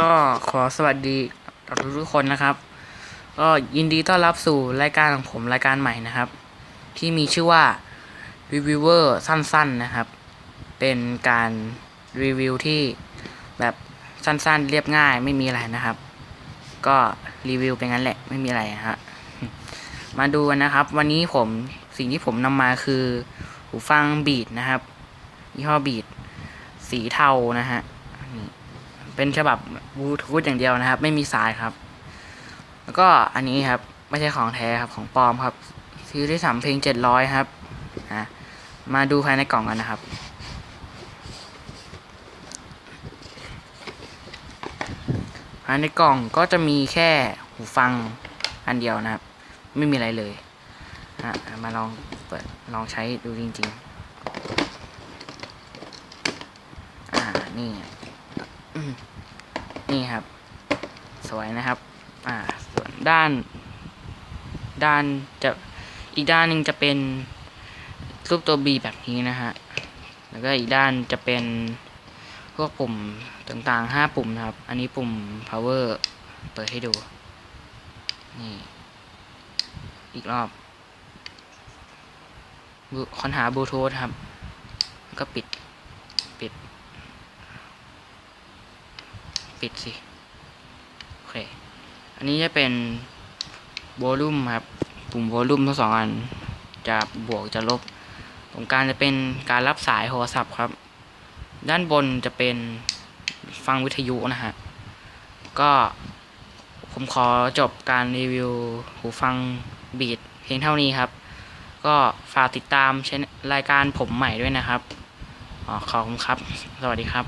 ก็ขอสวัสดีทุกทุกคนนะครับ ก็ยินดีต้อนรับสู่รายการของผมรายการใหม่นะครับ ที่มีชื่อว่า Reviewer สั้นๆนะครับ เป็นการรีวิวที่แบบสั้นๆ เรียบง่ายไม่มีอะไรนะครับ ก็รีวิวเป็นงั้นแหละไม่มีอะไระฮะมาดูกันนะครับ วันนี้ผมสิ่งที่ผมนำมาคือหูฟังบีดนะครับยี่ห้อบีดสีเทานะฮะนี่ เป็นฉบับบลูทูธอย่างเดียวนะครับ ไม่มีสายครับ แล้วก็อันนี้ครับไม่ใช่ของแท้ครับของปลอมครับซื้อได้สามเพลงเจ็ดร้อยครับนะมาดูภายในกล่องกันนะครับ ภายในกล่องก็จะมีแค่หูฟังอันเดียวนะครับ ไม่มีอะไรเลยนะมาลองเปิดลองใช้ดูจริง ๆ อ่า นี่ นี่ครับ สวยนะครับ อ่า ส่วนด้าน ด้านจะอีกด้านหนึ่งจะเป็นรูปตัว B แบบนี้นะฮะ แล้วก็อีกด้านจะเป็นพวกปุ่มต่างๆ 5 ปุ่มนะครับ อันนี้ปุ่ม power เปิดให้ดู นี่ อีกรอบ ค้นหาบลูทูธครับแล้วก็ปิด ปิด ปิดสิโอเค อันนี้จะเป็นโวลูมครับ ปุ่มโวลูมทั้งสองอัน จะบวกจะลบตรงกลางจะเป็นการรับสายโทรศัพท์ครับ ด้านบนจะเป็นฟังวิทยุนะฮะ ก็ผมขอจบการรีวิวหูฟังบีดเพียงเท่านี้ครับ ก็ฝากติดตามรายการผมใหม่ด้วยนะครับอขอบคุณครับ สวัสดีครับ